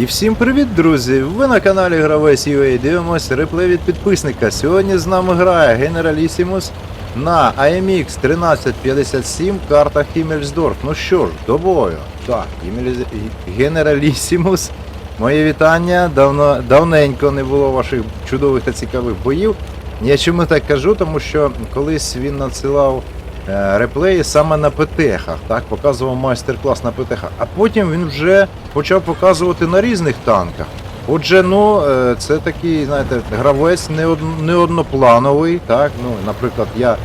І всім привіт, друзі! Ви на каналі Гравець UA дивимося реплей від підписника. Сьогодні з нами грає Генералісімус на AMX 1357 карта Хіммельсдорф. Ну що ж, до бою. Так, Генералісімус. Моє вітання. Давно, давненько не було ваших чудових та цікавих боїв. Я чому так кажу, тому що колись він надсилав реплеї саме на ПТХах, так, показував майстер-клас на ПТХах, а потім він вже почав показувати на різних танках. Отже, ну, е, це такий, знаєте, гравець не, од, одноплановий, так, ну, наприклад, я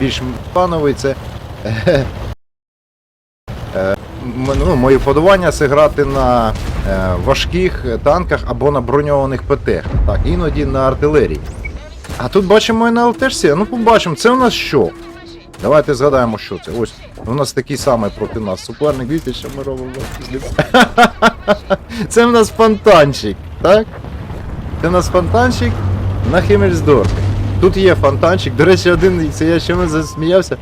більш плановий, це е, е, ну, мої вподобання це грати на е, важких танках або на броньованих ПТ, так, іноді на артилерії. А тут бачимо і на ЛТшці, ну побачимо, це у нас що? Давайте згадаємо, що це. Ось у нас такий самий проти нас. Суперник, дивіться, що ми робимо. Це в нас фонтанчик, так? Це в нас фонтанчик на Хіммельсдорфі. Тут є фонтанчик. До речі, один, це я чому засміявся.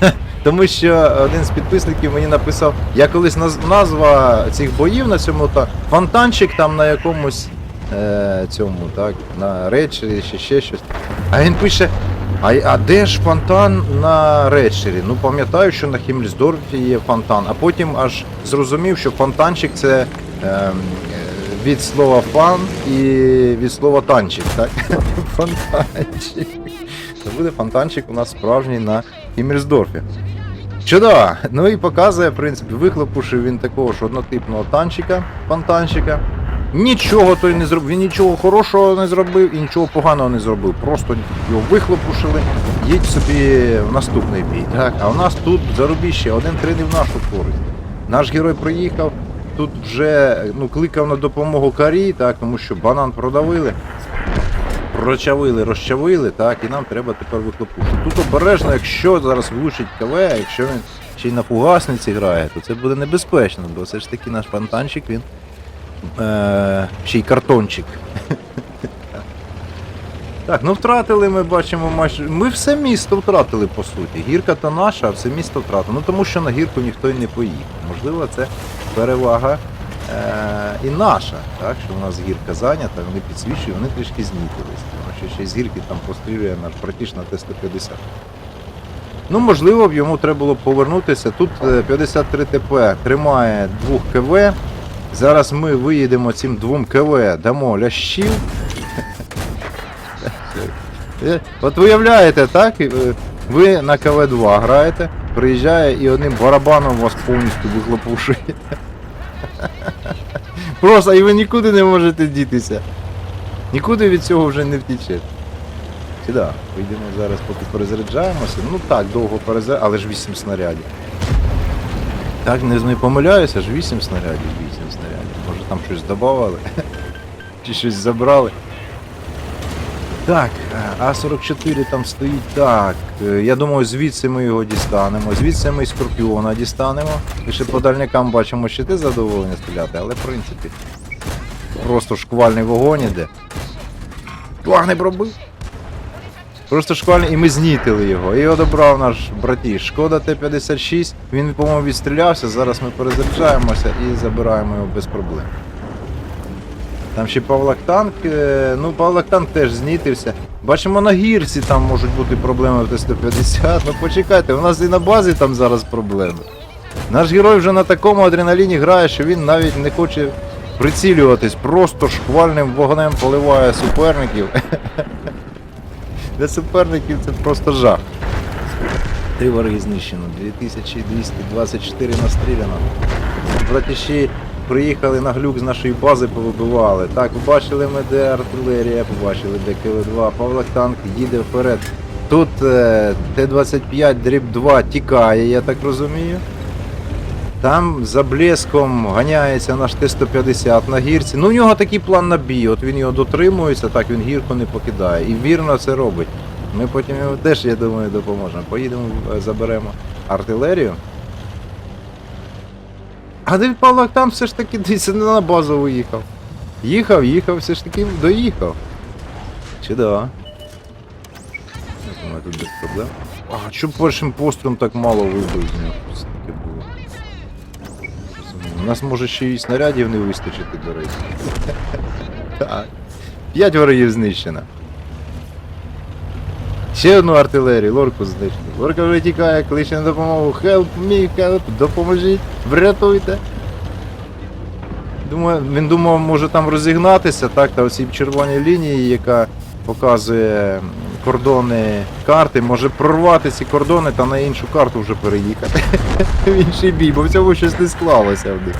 Тому що один з підписників мені написав, я колись наз- назва цих боїв на цьому та фонтанчик там на якомусь е, цьому, так, на речі чи ще щось. А він пише: а, а де ж фонтан на речері? Ну пам'ятаю, що на Хіммельсдорфі є фонтан, а потім аж зрозумів, що фонтанчик це. Е, від слова фан і від слова танчик, так? Фонтанчик. Це буде фонтанчик у нас справжній на Хіммельсдорфі. Чудово! Ну і показує, в принципі, вихлопушив він такого ж однотипного танчика, фонтанчика. Нічого той не зробив, він нічого хорошого не зробив і нічого поганого не зробив. Просто його вихлопушили, їдь собі в наступний бій. Так? А у нас тут зарубіще, один три не в нашу користь. Наш герой приїхав, тут вже ну, кликав на допомогу карі, так, тому що банан продавили, прочавили, розчавили, так, і нам треба тепер вихлопушити. Тут обережно, якщо зараз влучить КВ, якщо він ще й на фугасниці грає, то це буде небезпечно, бо все ж таки наш фонтанчик, він е, ще й картончик. Так, ну втратили ми бачимо майже. Ми все місто втратили по суті. Гірка то наша, а все місто втратили. Ну тому що на гірку ніхто й не поїхав. Можливо, це перевага е- і наша, так, що у нас гірка зайнята, вони підсвічують, вони трішки знітились. Тому що ще з гірки там пострілює наш братіш на Т-150. Ну, можливо, б йому треба було повернутися. Тут е, 53 ТП тримає 2 КВ. Зараз ми виїдемо цим двом КВ, дамо лящів. Е, От виявляєте, так? е, Ви на КВ-2 граєте, приїжджає і одним барабаном вас повністю вихлопушує. Просто і ви нікуди не можете дітися. Нікуди від цього вже не втічете. Сюди, вийдемо зараз, поки перезаряджаємося. Ну так, довго перезаряджаємося, але ж 8 снарядів. Так, не, помиляюся, ж 8 снарядів, 8 снарядів. Може там щось додавали? Чи щось забрали? Так, е, А44 там стоїть так. е, Я думаю, звідси ми його дістанемо. Звідси ми і Скорпіона дістанемо. І ще по дальникам бачимо щити задоволення стріляти, але в принципі. Просто шквальний вогонь іде. Плаг пробив. Просто шквальний, і ми знітили його. І його добрав наш братіш. Шкода Т-56. Він, по-моєму, відстрілявся. Зараз ми перезаряджаємося і забираємо його без проблем. Там ще Павлак танк. е, Ну, Павлак танк теж знітився. Бачимо на гірці там можуть бути проблеми в Т-150. Ну почекайте, у нас і на базі там зараз проблеми. Наш герой вже на такому адреналіні грає, що він навіть не хоче прицілюватись, просто шквальним вогнем поливає суперників. Для суперників це просто жах. Три вороги знищено, 2224 настріляно. Братіші приїхали на глюк з нашої бази, повибивали. Так, побачили ми, де артилерія, побачили, де КВ-2, Павлак танк їде вперед. Тут е, Т-25 дріб 2 тікає, я так розумію. Там за блеском ганяється наш Т-150 на гірці. Ну, у нього такий план на бій, от він його дотримується, так він гірку не покидає. І вірно це робить. Ми потім йому теж, я думаю, допоможемо. Поїдемо, е, заберемо артилерію. А де Павлак там все ж таки десь не на базу виїхав. Їхав, їхав, все ж таки доїхав. Чудово. Думаю, тут без проблем. А, що першим пострілом так мало вибив з нього? Що це таке було? Розумію. У нас може ще і снарядів не вистачити, до речі. Так. П'ять ворогів знищено. Ще одну артилерію, лорку знищили. Лорка вже тікає, кличе на допомогу. Help me, help, допоможіть, врятуйте. Думаю, він думав, може там розігнатися, так, та оці червоні лінії, яка показує кордони карти, може прорвати ці кордони та на іншу карту вже переїхати. В інший бій, бо в цьому щось не склалося в них.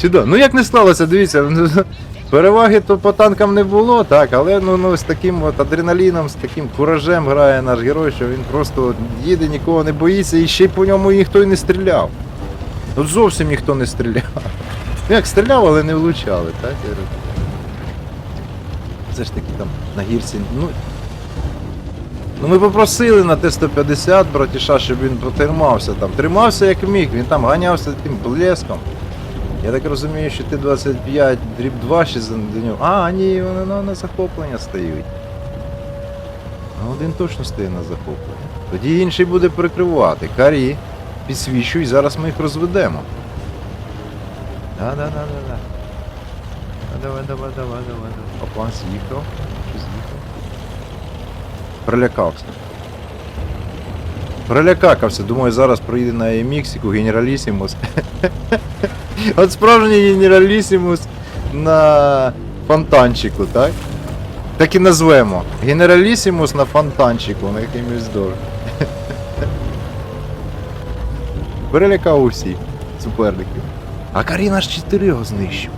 Чудо. Ну як не сталося, дивіться, ну, переваги то по танкам не було, так, але ну, ну з таким от адреналіном, з таким куражем грає наш герой, що він просто їде, нікого не боїться, і ще й по ньому ніхто й не стріляв. От зовсім ніхто не стріляв. Ну як стріляв, але не влучали, так? Це ж таки там на гірці. Ну, ну ми попросили на Т-150 братіша, щоб він потримався там. Тримався як міг, він там ганявся тим блеском. Я так розумію, що Т-25 дріб 2 ще за нього. А, ні, вони на, на захоплення стають. Один точно стає на захоплення. Тоді інший буде прикривати. Карі, підсвічуй, зараз ми їх розведемо. Да, да, да, да, да. Ну, давай, давай, давай, давай, давай. Опа, з'їхав. Чи з'їхав? Прилякався. Прилякакався, думаю, зараз проїде на Еміксіку Генералісімус. От справжній Генералісімус на фонтанчику, так? Так і назвемо. Генералісімус на фонтанчику, на якимось дорог. Перелякав усіх суперників. А Каріна ж чотирьох знищив.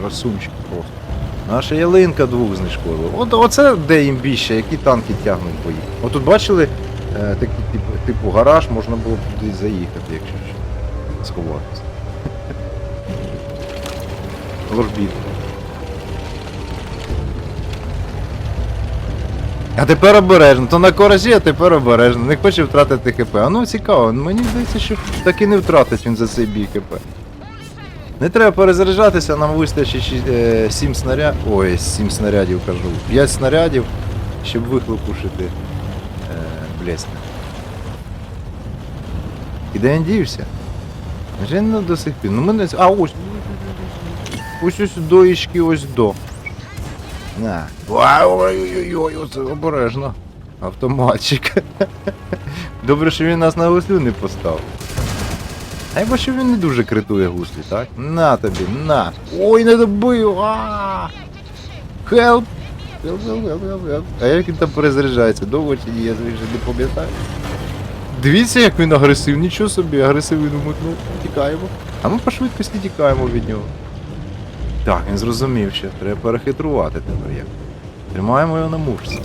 Красунчик просто. Наша ялинка двох знешкодила. От оце де їм більше, які танки тягнуть бої. От тут бачили е, такий типу, типу гараж, можна було б туди заїхати, якщо що. Сховатися. Ложбіт. А тепер обережно, то на коражі, а тепер обережно. Не хоче втратити ХП. А ну цікаво, мені здається, що так і не втратить він за цей бій ХП. Не треба перезаряджатися, нам вистачить 7 снарядів. Ой, 7 снарядів кажу. 5 снарядів, щоб вихлопушити е, блеск. І де він дівся? Вже не до сих пір. Ну мене. А ось. Ось ось доїчки, ось до. На. Ой-ой-ой, оце обережно. Автоматчик. Добре, що він нас на гуслю не поставив. А я бачу, він не дуже критує гуслі, так? На тобі, на. Ой, не добив! А! Help! Help, help, help, help, help. А як він там перезаряджається? Довго чи ні, я вже не пам'ятаю. Дивіться, як він агресив, нічого собі, агресив він. Тікаємо. А ми по швидкості тікаємо від нього. Так, він зрозумів, що треба перехитрувати тепер як. Тримаємо його на мушці.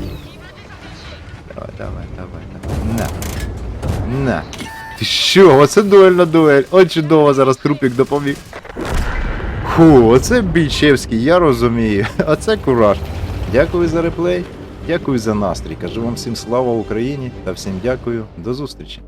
Давай, давай, давай, давай. На. На. Ти що? Оце дуельна дуель. От чудово зараз трупік допоміг. Фу, оце бійчевський, я розумію. Оце кураж. Дякую за реплей, дякую за настрій. Кажу вам всім слава Україні та всім дякую. До зустрічі.